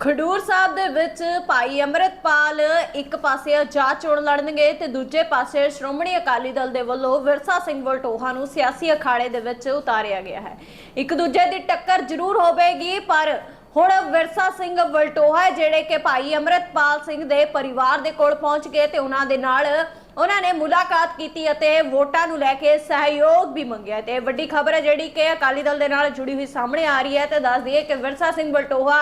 ਖਡੂਰ ਸਾਹਿਬ ਦੇ ਵਿੱਚ ਭਾਈ ਅੰਮ੍ਰਿਤਪਾਲ ਇੱਕ ਪਾਸੇ ਆਜ਼ਾਦ ਚੋਣ ਲੜਨਗੇ ਤੇ ਦੂਜੇ ਪਾਸੇ ਸ਼੍ਰੋਮਣੀ ਅਕਾਲੀ ਦਲ ਦੇ ਵੱਲੋਂ ਵਿਰਸਾ ਸਿੰਘ ਵਲਟੋਹਾ ਨੂੰ ਸਿਆਸੀ ਅਖਾੜੇ ਦੇ ਵਿੱਚ ਉਤਾਰਿਆ ਗਿਆ ਹੈ। ਇੱਕ ਦੂਜੇ ਦੀ ਟੱਕਰ ਜ਼ਰੂਰ ਹੋਵੇਗੀ, ਪਰ ਹੁਣ ਵਿਰਸਾ ਸਿੰਘ ਵਲਟੋਹਾ ਜਿਹੜੇ ਕਿ ਭਾਈ ਅੰਮ੍ਰਿਤਪਾਲ ਸਿੰਘ ਦੇ ਪਰਿਵਾਰ ਦੇ ਕੋਲ ਪਹੁੰਚ ਗਏ ਤੇ ਉਹਨਾਂ ਦੇ ਨਾਲ ਉਹਨਾਂ ਨੇ ਮੁਲਾਕਾਤ ਕੀਤੀ ਅਤੇ ਵੋਟਾਂ ਨੂੰ ਲੈ ਕੇ ਸਹਿਯੋਗ ਵੀ ਮੰਗਿਆ। ਤੇ ਵੱਡੀ ਖਬਰ ਹੈ ਜਿਹੜੀ ਕਿ ਅਕਾਲੀ ਦਲ ਦੇ ਨਾਲ ਜੁੜੀ ਹੋਈ ਸਾਹਮਣੇ ਆ ਰਹੀ ਹੈ ਤੇ ਦੱਸ ਦਈਏ ਕਿ ਵਿਰਸਾ ਸਿੰਘ ਵਲਟੋਹਾ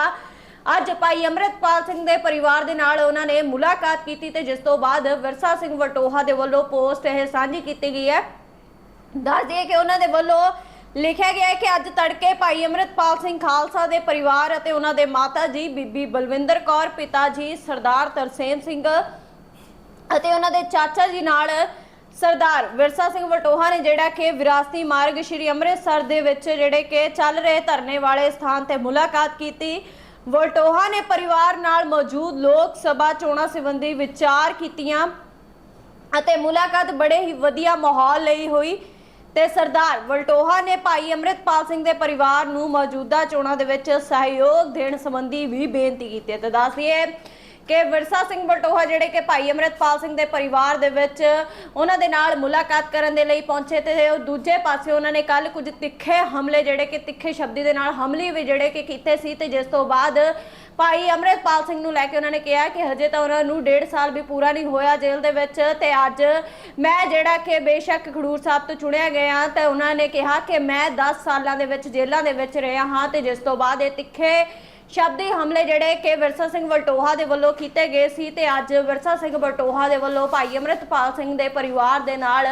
ਅੱਜ ਭਾਈ ਅੰਮ੍ਰਿਤਪਾਲ ਸਿੰਘ ਦੇ ਪਰਿਵਾਰ ਦੇ ਨਾਲ ਉਹਨਾਂ ਨੇ ਮੁਲਾਕਾਤ ਕੀਤੀ ਤੇ ਜਿਸ ਤੋਂ ਬਾਅਦ ਵਿਰਸਾ ਸਿੰਘ ਵਟੋਹਾ ਦੇ ਵੱਲੋਂ ਪੋਸਟ ਇਹ ਸਾਂਝੀ ਕੀਤੀ ਗਈ ਹੈ। ਦੱਸ ਦਈਏ ਕਿ ਉਹਨਾਂ ਦੇ ਵੱਲੋਂ ਲਿਖਿਆ ਗਿਆ ਹੈ ਕਿ ਅੱਜ ਤੜਕੇ ਭਾਈ ਅੰਮ੍ਰਿਤਪਾਲ ਸਿੰਘ ਖਾਲਸਾ ਦੇ ਪਰਿਵਾਰ ਅਤੇ ਉਹਨਾਂ ਦੇ ਮਾਤਾ ਜੀ ਬੀਬੀ ਬਲਵਿੰਦਰ ਕੌਰ, ਪਿਤਾ ਜੀ ਸਰਦਾਰ ਤਰਸੇਮ ਸਿੰਘ ਅਤੇ ਉਹਨਾਂ ਦੇ ਚਾਚਾ ਜੀ ਨਾਲ ਸਰਦਾਰ ਵਿਰਸਾ ਸਿੰਘ ਵਟੋਹਾ ਨੇ ਜਿਹੜਾ ਕਿ ਵਿਰਾਸਤੀ ਮਾਰਗ ਸ਼੍ਰੀ ਅੰਮ੍ਰਿਤਸਰ ਦੇ ਵਿੱਚ ਜਿਹੜੇ ਕਿ ਚੱਲ ਰਹੇ ਧਰਨੇ ਵਾਲੇ ਸਥਾਨ ਤੇ ਮੁਲਾਕਾਤ ਕੀਤੀ। ਵਟੋਹਾ ਨੇ ਪਰਿਵਾਰ ਨਾਲ ਮੌਜੂਦ ਲੋਕ ਸਭਾ ਚੋਣਾਂ ਸੰਬੰਧੀ ਵਿਚਾਰ ਕੀਤੀਆਂ ਅਤੇ ਮੁਲਾਕਾਤ ਬੜੇ ਹੀ ਵਧੀਆ ਮਾਹੌਲ ਲਈ ਹੋਈ ਤੇ ਸਰਦਾਰ ਵਲਟੋਹਾ ਨੇ ਭਾਈ ਅੰਮ੍ਰਿਤਪਾਲ ਸਿੰਘ ਦੇ ਪਰਿਵਾਰ ਨੂੰ ਮੌਜੂਦਾ ਚੋਣਾਂ ਦੇ ਵਿੱਚ ਸਹਿਯੋਗ ਦੇਣ ਸੰਬੰਧੀ ਵੀ ਬੇਨਤੀ ਕੀਤੀ ਤੇ ਦੱਸ ਦਈਏ ਕਿ ਵਿਰਸਾ ਸਿੰਘ ਬਲਟੋਹਾ ਜਿਹੜੇ ਕਿ ਭਾਈ ਅੰਮ੍ਰਿਤਪਾਲ ਸਿੰਘ ਦੇ ਪਰਿਵਾਰ ਦੇ ਵਿੱਚ ਉਹਨਾਂ ਦੇ ਨਾਲ ਮੁਲਾਕਾਤ ਕਰਨ ਦੇ ਲਈ ਪਹੁੰਚੇ ਤੇ ਉਹ ਦੂਜੇ ਪਾਸੇ ਉਹਨਾਂ ਨੇ ਕੱਲ ਕੁਝ ਤਿੱਖੇ ਹਮਲੇ ਜਿਹੜੇ ਕਿ ਤਿੱਖੇ ਸ਼ਬਦੀ ਦੇ ਨਾਲ ਹਮਲੇ ਵੀ ਜਿਹੜੇ ਕਿ ਕੀਤੇ ਸੀ ਤੇ ਜਿਸ ਤੋਂ ਬਾਅਦ ਭਾਈ ਅੰਮ੍ਰਿਤਪਾਲ ਸਿੰਘ ਨੂੰ ਲੈ ਕੇ ਉਹਨਾਂ ਨੇ ਕਿਹਾ ਕਿ ਹਜੇ ਤਾਂ ਉਹਨਾਂ ਨੂੰ 1.5 ਸਾਲ ਵੀ ਪੂਰਾ ਨਹੀਂ ਹੋਇਆ ਜੇਲ੍ਹ ਦੇ ਵਿੱਚ ਤੇ ਅੱਜ ਮੈਂ ਜਿਹੜਾ ਕਿ ਬੇਸ਼ੱਕ ਖਡੂਰ ਸਾਹਿਬ ਤੋਂ ਚੁਣਿਆ ਗਿਆ ਤੇ ਉਹਨਾਂ ਨੇ ਕਿਹਾ ਕਿ ਮੈਂ 10 ਸਾਲਾਂ ਦੇ ਵਿੱਚ ਜੇਲ੍ਹਾਂ ਦੇ ਵਿੱਚ ਰਿਹਾ ਹਾਂ ਤੇ ਜਿਸ ਤੋਂ ਬਾਅਦ ਇਹ ਤਿੱਖੇ ਸ਼ਬਦੀ ਹਮਲੇ ਜਿਹੜੇ ਕਿ ਵਿਰਸਾ ਸਿੰਘ ਵਲਟੋਹਾ ਦੇ ਵੱਲੋਂ ਕੀਤੇ ਗਏ ਸੀ ਤੇ ਅੱਜ ਵਿਰਸਾ ਸਿੰਘ ਵਲਟੋਹਾ ਦੇ ਵੱਲੋਂ ਭਾਈ ਅੰਮ੍ਰਿਤਪਾਲ ਸਿੰਘ ਦੇ ਪਰਿਵਾਰ ਦੇ ਨਾਲ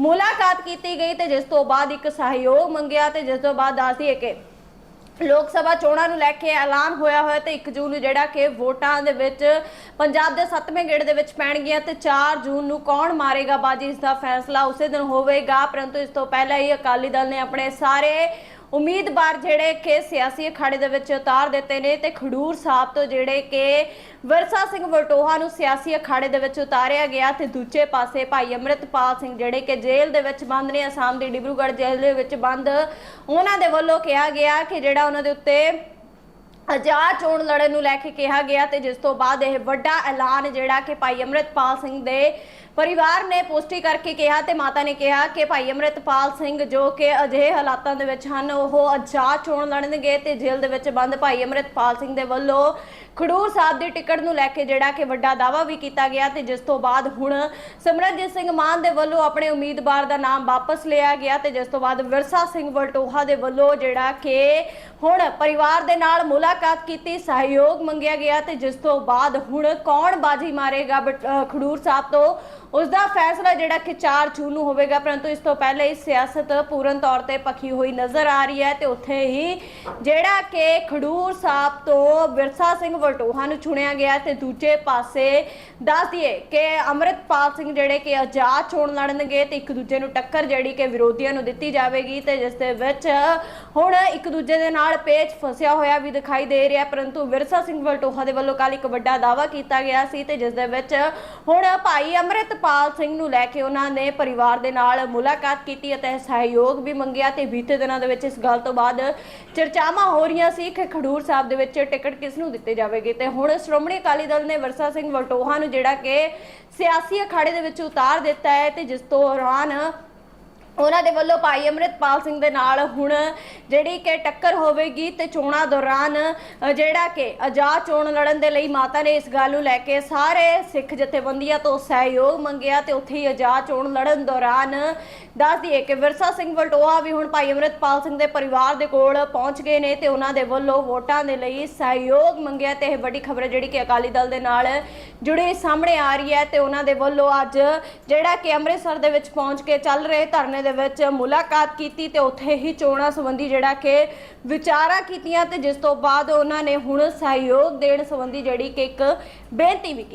ਮੁਲਾਕਾਤ ਕੀਤੀ ਗਈ ਤੇ ਜਿਸ ਤੋਂ ਬਾਅਦ ਇੱਕ ਸਹਿਯੋਗ ਮੰਗਿਆ ਤੇ ਜਿਸ ਤੋਂ ਬਾਅਦ ਦੱਸਦੀਏ ਕਿ ਲੋਕ ਸਭਾ ਚੋਣਾਂ ਨੂੰ ਲੈ ਕੇ ਐਲਾਨ ਹੋਇਆ ਹੋਇਆ ਤੇ 1 ਜੂਨ ਨੂੰ ਜਿਹੜਾ ਕਿ ਵੋਟਾਂ ਦੇ ਵਿੱਚ ਪੰਜਾਬ ਦੇ 7ਵੇਂ ਗੇੜ ਦੇ ਵਿੱਚ ਪੈਣਗੀਆਂ ਤੇ 4 ਜੂਨ ਨੂੰ ਕੌਣ ਮਾਰੇਗਾ ਬਾਜੀ? ਇਸ ਦਾ ਫੈਸਲਾ ਉਸੇ ਦਿਨ ਹੋਵੇਗਾ, ਪਰੰਤੂ ਇਸ ਤੋਂ ਪਹਿਲਾਂ ਹੀ ਅਕਾਲੀ ਦਲ ਨੇ ਆਪਣੇ ਸਾਰੇ ਉਮੀਦਵਾਰ ਜਿਹੜੇ ਕਿ ਸਿਆਸੀ ਅਖਾੜੇ ਦੇ ਵਿੱਚ ਉਤਾਰ ਦਿੱਤੇ ਨੇ ਤੇ ਖਡੂਰ ਸਾਹਿਬ ਤੋਂ ਜਿਹੜੇ ਕਿ ਵਿਰਸਾ ਸਿੰਘ ਵਟੋਹਾ ਨੂੰ ਸਿਆਸੀ ਅਖਾੜੇ ਦੇ ਵਿੱਚ ਉਤਾਰਿਆ ਗਿਆ ਤੇ ਦੂਜੇ ਪਾਸੇ ਭਾਈ ਅੰਮ੍ਰਿਤਪਾਲ ਸਿੰਘ ਜਿਹੜੇ ਕਿ ਜੇਲ੍ਹ ਦੇ ਵਿੱਚ ਬੰਦ ਨੇ, ਅਸਾਮ ਦੀ ਡਿਬਰੂਗੜ੍ਹ ਜੇਲ੍ਹ ਦੇ ਵਿੱਚ ਬੰਦ। ਉਹਨਾਂ ਦੇ ਵੱਲੋਂ ਕਿਹਾ ਗਿਆ ਕਿ ਜਿਹੜਾ ਉਹਨਾਂ ਦੇ ਉੱਤੇ ਆਜ਼ਾਦ ਚੋਣ ਲੜਨ ਨੂੰ ਲੈ ਕੇ ਕਿਹਾ ਗਿਆ ਤੇ ਜਿਸ ਤੋਂ ਬਾਅਦ ਇਹ ਵੱਡਾ ਐਲਾਨ ਜਿਹੜਾ ਕਿ ਭਾਈ ਅੰਮ੍ਰਿਤਪਾਲ ਸਿੰਘ ਦੇ ਪਰਿਵਾਰ ਨੇ ਪੁਸ਼ਟੀ ਕਰਕੇ ਕਿਹਾ ਤੇ ਮਾਤਾ ਨੇ ਕਿਹਾ ਕਿ ਭਾਈ ਅੰਮ੍ਰਿਤਪਾਲ ਸਿੰਘ ਜੋ ਕਿ ਅਜਿਹੇ ਹਾਲਾਤਾਂ ਦੇ ਵਿੱਚ ਹਨ, ਉਹ ਆਜ਼ਾਦ ਚੋਣ ਲੜਨਗੇ ਤੇ ਜੇਲ੍ਹ ਦੇ ਵਿੱਚ ਬੰਦ ਭਾਈ ਅੰਮ੍ਰਿਤਪਾਲ ਸਿੰਘ ਦੇ ਵੱਲੋਂ ਖਡੂਰ ਸਾਹਿਬ ਦੀ ਟਿਕਟ ਨੂੰ ਲੈ ਕੇ ਜਿਹੜਾ ਕਿ ਵੱਡਾ ਦਾਵਾ ਵੀ ਕੀਤਾ ਗਿਆ ਤੇ ਜਿਸ ਤੋਂ ਬਾਅਦ ਹੁਣ ਸਿਮਰਨਜੀਤ ਸਿੰਘ ਮਾਨ ਦੇ ਵੱਲੋਂ ਆਪਣੇ ਉਮੀਦਵਾਰ ਦਾ ਨਾਮ ਵਾਪਸ ਲਿਆ ਗਿਆ ਤੇ ਜਿਸ ਤੋਂ ਬਾਅਦ ਵਿਰਸਾ ਸਿੰਘ ਵਲਟੋਹਾ ਦੇ ਵੱਲੋਂ ਜਿਹੜਾ ਕਿ ਹੁਣ ਪਰਿਵਾਰ ਦੇ ਨਾਲ ਮੁਲਾਕਾਤ ਕੀਤੀ, ਸਹਿਯੋਗ ਮੰਗਿਆ ਗਿਆ ਤੇ ਜਿਸ ਤੋਂ ਬਾਅਦ ਹੁਣ ਕੌਣ ਬਾਜੀ ਮਾਰੇਗਾ ਬਟ- ਖਡੂਰ ਸਾਹਿਬ ਤੋਂ? ਉਸ ਦਾ ਫੈਸਲਾ ਜਿਹੜਾ ਕਿ 4 ਜੂਨ ਨੂੰ ਹੋਵੇਗਾ, ਪਰੰਤੂ ਇਸ ਤੋਂ ਪਹਿਲੇ ਹੀ ਸਿਆਸਤ ਪੂਰਨ ਤੌਰ ਤੇ ਪੱਕੀ ਹੋਈ ਨਜ਼ਰ ਆ ਰਹੀ ਹੈ ਤੇ ਉੱਥੇ ਹੀ ਜਿਹੜਾ ਕਿ ਖਡੂਰ ਸਾਹਿਬ ਤੋਂ ਵਿਰਸਾ ਸਿੰਘ ਵਲਟੋਹਾ ਨੂੰ ਚੁਣਿਆ ਗਿਆ ਤੇ ਦੂਜੇ ਪਾਸੇ ਦੱਸ ਦਈਏ ਕਿ ਅੰਮ੍ਰਿਤਪਾਲ ਸਿੰਘ ਜਿਹੜੇ ਕਿ ਆਜ਼ਾਦ ਚੋਣ ਲੜਨਗੇ ਤੇ ਇੱਕ ਦੂਜੇ ਨੂੰ ਟੱਕਰ ਜਿਹੜੀ ਕਿ ਵਿਰੋਧੀਆਂ ਨੂੰ ਦਿੱਤੀ ਜਾਵੇਗੀ ਤੇ ਜਿਸ ਦੇ ਵਿੱਚ ਹੁਣ ਇੱਕ ਦੂਜੇ ਦੇ ਨਾਲ ਪੇਚ ਫਸਿਆ ਹੋਇਆ ਵੀ ਦਿਖਾਈ ਦੇ ਰਿਹਾ ਪਰੰਤੂ ਵਿਰਸਾ ਸਿੰਘ ਵਲਟੋਹਾ ਦੇ ਵੱਲੋਂ ਕੱਲ ਇੱਕ ਵੱਡਾ ਦਾਅਵਾ ਕੀਤਾ ਗਿਆ ਸੀ ਤੇ ਜਿਸ ਦੇ ਵਿੱਚ ਹੁਣ ਭਾਈ ਅੰਮ੍ਰਿਤਪਾਲ ਸਿੰਘ ਨੂੰ ਲੈ ਕੇ ਉਹਨਾਂ ਨੇ ਪਰਿਵਾਰ ਦੇ ਨਾਲ ਮੁਲਾਕਾਤ ਕੀਤੀ ਅਤੇ ਸਹਿਯੋਗ ਵੀ ਮੰਗਿਆ ਤੇ ਬੀਤੇ ਦਿਨਾਂ ਦੇ ਵਿੱਚ ਇਸ ਗੱਲ ਤੋਂ ਬਾਅਦ ਚਰਚਾਵਾਂ ਹੋ ਰਹੀਆਂ ਸੀ ਕਿ ਖਡੂਰ ਸਾਹਿਬ ਦੇ ਵਿੱਚ ਟਿਕਟ ਕਿਸ ਨੂੰ ਦਿੱਤੇ ਜਾਵੇਗੀ। ਤੇ ਹੁਣ ਸ਼੍ਰੋਮਣੀ ਅਕਾਲੀ ਦਲ ਨੇ ਵਿਰਸਾ ਸਿੰਘ ਵਲਟੋਹਾ ਨੂੰ ਜਿਹੜਾ ਕਿ ਸਿਆਸੀ ਅਖਾੜੇ ਦੇ ਵਿੱਚ ਉਤਾਰ ਦਿੱਤਾ ਹੈ ਤੇ ਜਿਸ ਦੌਰਾਨ ਉਹਨਾਂ ਦੇ ਵੱਲੋਂ ਭਾਈ ਅੰਮ੍ਰਿਤਪਾਲ ਸਿੰਘ ਦੇ ਨਾਲ ਹੁਣ ਜਿਹੜੀ ਕਿ ਟੱਕਰ ਹੋਵੇਗੀ ਤੇ ਚੋਣਾਂ ਦੌਰਾਨ ਜਿਹੜਾ ਕਿ ਆਜ਼ਾਦ ਚੋਣ ਲੜਨ ਦੇ ਲਈ ਮਾਤਾ ਨੇ ਇਸ ਗੱਲ ਨੂੰ ਲੈ ਕੇ ਸਾਰੇ ਸਿੱਖ ਜਥੇਬੰਦੀਆਂ ਤੋਂ ਸਹਿਯੋਗ ਮੰਗਿਆ ਤੇ ਉੱਥੇ ਹੀ ਆਜ਼ਾਦ ਚੋਣ ਲੜਨ ਦੌਰਾਨ ਦੱਸ ਦਈਏ ਕਿ ਵਿਰਸਾ ਸਿੰਘ ਵਲਟੋਆ ਵੀ ਹੁਣ ਭਾਈ ਅੰਮ੍ਰਿਤਪਾਲ ਸਿੰਘ ਦੇ ਪਰਿਵਾਰ ਦੇ ਕੋਲ ਪਹੁੰਚ ਗਏ ਨੇ ਤੇ ਉਹਨਾਂ ਦੇ ਵੱਲੋਂ ਵੋਟਾਂ ਦੇ ਲਈ ਸਹਿਯੋਗ ਮੰਗਿਆ ਤੇ ਇਹ ਵੱਡੀ ਖਬਰ ਜਿਹੜੀ ਕਿ ਅਕਾਲੀ ਦਲ ਦੇ ਨਾਲ ਜੁੜੀ ਸਾਹਮਣੇ ਆ ਰਹੀ ਹੈ ਤੇ ਉਹਨਾਂ ਦੇ ਵੱਲੋਂ ਅੱਜ ਜਿਹੜਾ ਕਿ ਅੰਮ੍ਰਿਤਸਰ ਦੇ ਵਿੱਚ ਪਹੁੰਚ ਕੇ ਚੱਲ ਰਹੇ ਧਰਨੇ ਦੇ ਵਿੱਚ ਮੁਲਾਕਾਤ ਕੀਤੀ ਤੇ ਉੱਥੇ ਹੀ ਚੋਣਾਂ ਸੰਬੰਧੀ ਜਿਹੜਾ ਕਿ ਵਿਚਾਰਾਂ ਕੀਤੀਆਂ ਤੇ ਜਿਸ ਤੋਂ ਬਾਅਦ ਉਹਨਾਂ ਨੇ ਹੁਣ ਸਹਿਯੋਗ ਦੇਣ ਸੰਬੰਧੀ ਜਿਹੜੀ ਕਿ ਇੱਕ ਬੇਨਤੀ ਵੀ ਕੀਤੀ।